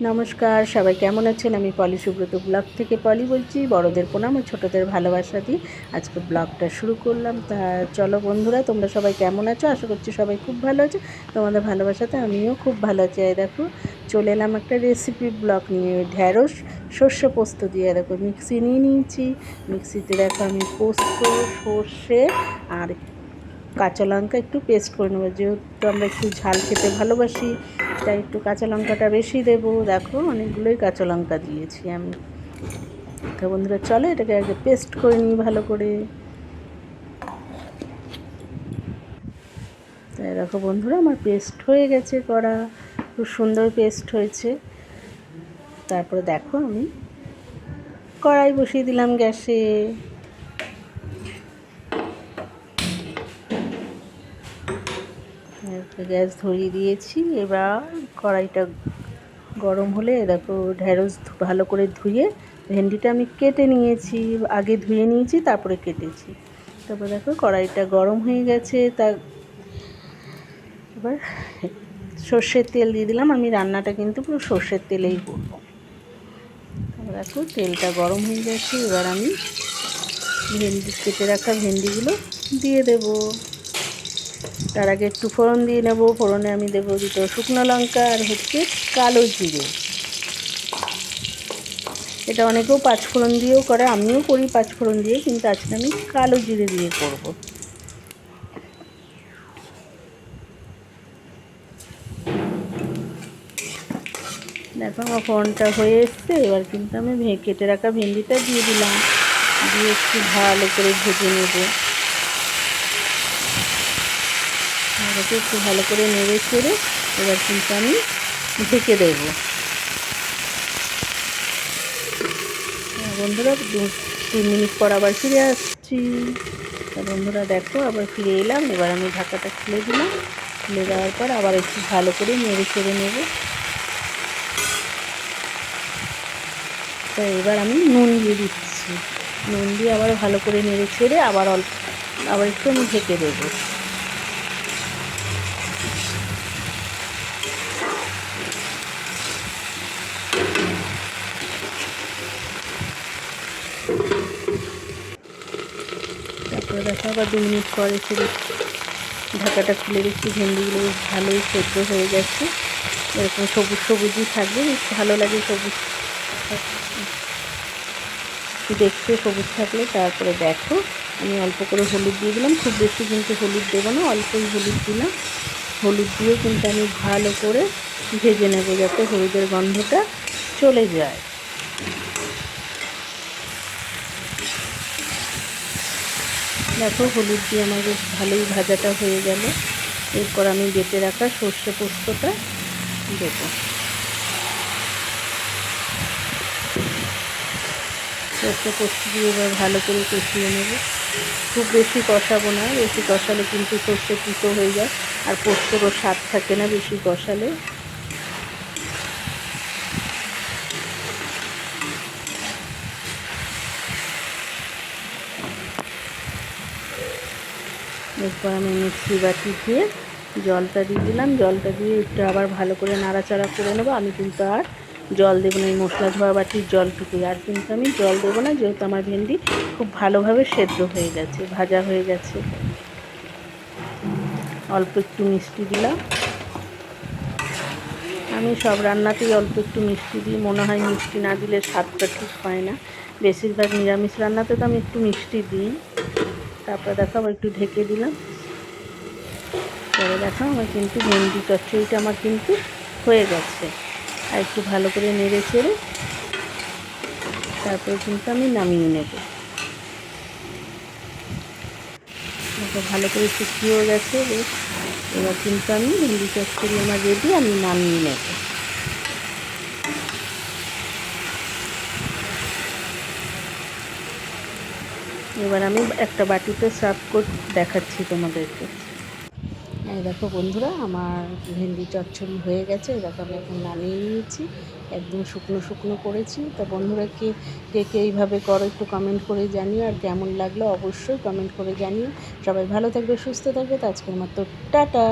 নমস্কার, সবাই কেমন আছেন? আমি পলি, সুব্রত ব্লগ থেকে পলি বলছি, বড়দের প্রণাম ও ছোটোদের ভালোবাসা দিই আজকে ব্লগটা শুরু করলাম। তা চলো বন্ধুরা, তোমরা সবাই কেমন আছো? আশা করছি সবাই খুব ভালো আছো। তোমাদের ভালোবাসাতে আমিও খুব ভালো আছি। এই দেখো, চলে এলাম একটা রেসিপি ব্লগ নিয়ে। ঢ্যাঁড়স শস্য পোস্ত দিয়ে দেখো, মিক্সি নিয়ে নিয়েছি। মিক্সিতে দেখো আমি পোস্ত, সর্ষে আর কাঁচা লঙ্কা একটু পেস্ট করে নেব। যেহেতু আমরা একটু ঝাল খেতে ভালোবাসি তাই একটু কাঁচা লঙ্কাটা বেশি দেবো। দেখো, অনেকগুলোই কাঁচা লঙ্কা দিয়েছি আমি। তো বন্ধুরা, চলো এটাকে আগে পেস্ট করে নিই ভালো করে। তাই দেখো বন্ধুরা, আমার পেস্ট হয়ে গেছে করা খুব সুন্দর পেস্ট হয়েছে। তারপরে দেখো আমি কড়াই বসিয়ে দিলাম গ্যাসে। গ্যাস ধরিয়ে দিয়েছি। এবার কড়াইটা গরম হলে দেখো ঢ্যাঁড়স ভালো করে ধুয়ে ভেন্ডিটা আমি কেটে নিয়েছি। আগে ধুয়ে নিয়েছি, তারপরে কেটেছি। তারপর দেখো কড়াইটা গরম হয়ে গেছে। তা এবার সর্ষের তেল দিয়ে দিলাম। আমি রান্নাটা কিন্তু পুরো সর্ষের তেলেই করব। দেখো তেলটা গরম হয়ে গেছে। এবার আমি ভেন্ডি, কেটে রাখা ভেন্ডিগুলো দিয়ে দেবো। তার আগে একটু ফোড়ন দিয়ে নেব। ফোড়নে আমি দেবো দুটো শুকনো লঙ্কা আর হচ্ছে কালো জিরে। এটা অনেকেও পাঁচফোড়ন দিয়েও করে, আমিও করি পাঁচফোড়ন দিয়ে, কিন্তু আজকে আমি কালো জিরে দিয়ে করব। দেখো আমার ফোড়নটা হয়ে এসছে, এবার কিন্তু আমি কেটে রাখা ভেন্ডিটা দিয়ে দিলাম। দিয়ে একটু ভালো করে ভেজে নেব। এটাকে একটু ভালো করে নেড়ে ছেড়ে এবার কিন্তু আমি ঢেকে দেব। বন্ধুরা, দু তিন মিনিট পর আবার ফিরে আসছি। বন্ধুরা, দেখো, আবার ফিরে এলাম। এবার আমি ঢাকাটা খুলে দিলাম। খুলে দেওয়ার পর আবার একটু ভালো করে নেড়ে ছেড়ে নেব। তো এবার আমি নুন দিয়ে দিচ্ছি। নুন দিয়ে আবার ভালো করে নেড়ে ছেড়ে আবার অল্প, আবার একটু আমি ঢেকে দেবো তারপরে দেখো, আবার দু মিনিট পরে ফিরে ঢাকাটা খুলে দেখছি, ভেন্ডিগুলো বেশ ভালোই সেদ্ধ হয়ে গেছে। এরকম সবুজ সবুজই থাকবে, বেশ ভালো লাগে সবুজ। দেখতে সবুজ থাকলে তারপরে দেখো, আমি অল্প করে হলুদ দিয়ে দিলাম, খুব বেশি কিন্তু হলুদ দেবো না, অল্পই হলুদ দিলাম। হলুদ দিয়ে কিন্তু আমি ভালো করে ভেজে নেব, যাতে হলুদের গন্ধটা চলে যায়। দেখো হলুদ দিয়ে আমার বেশ ভালোই ভাজাটা হয়ে গেল। এরপর আমি বেটে রাখা সর্ষে পোস্তটা দেবো। সর্ষে পোস্ত দিয়ে এবার ভালো করে কষিয়ে নেব। খুব বেশি কষাবো না, বেশি কষালে কিন্তু সর্ষে পুতো হয়ে যায়। আর পোস্তরও স্বাদ থাকে না বেশি কষালে। এরপর আমি মিক্সি বাটি দিয়ে জলটা দিয়ে দিলাম। জলটা দিয়ে একটু আবার ভালো করে নাড়াচাড়া করে নেব। আমি কিন্তু আর জল দেবো না, এই মশলা ধোয়া বাটির জলটুকুই। আর কিন্তু আমি জল দেবো না, যেহেতু আমার ভেন্ডি খুব ভালোভাবে সেদ্ধ হয়ে গেছে, ভাজা হয়ে গেছে। অল্প একটু মিষ্টি দিলাম। আমি সব রান্নাতেই অল্প একটু মিষ্টি দিই। মনে হয় মিষ্টি না দিলে স্বাদটা ঠিক হয় না। বেশিরভাগ নিরামিষ রান্নাতে তো আমি একটু মিষ্টি দিই। তারপরে দেখো আবার একটু ঢেকে দিলাম। পরে দেখো আমার কিন্তু ভেন্ডি চচ্চড়িটা আমার কিন্তু হয়ে গেছে। আর একটু ভালো করে নেড়ে ছেড়ে তারপরে কিন্তু আমি নামিয়ে নেব। ভালো করে শুকিয়েও গেছে এবার কিন্তু আমি ভেন্ডি চচ্চড়ি আমার রেডি আমি নামিয়ে নেব। এবার আমি একটা বাটিতে সার্ভ করে দেখাচ্ছি তোমাদেরকে। এই দেখো বন্ধুরা, আমার ভেন্ডি চচ্চড়ি হয়ে গেছে। দেখো আমি এখন নামিয়ে নিয়েছি। একদম শুকনো শুকনো করেছি। তা বন্ধুরা, কে কে কে এইভাবে করো একটু কমেন্ট করে জানিও। আর কেমন লাগল অবশ্যই কমেন্ট করে জানিও। সবাই ভালো থাকবে, সুস্থ থাকবে। তো আজকের মতো, টাটা!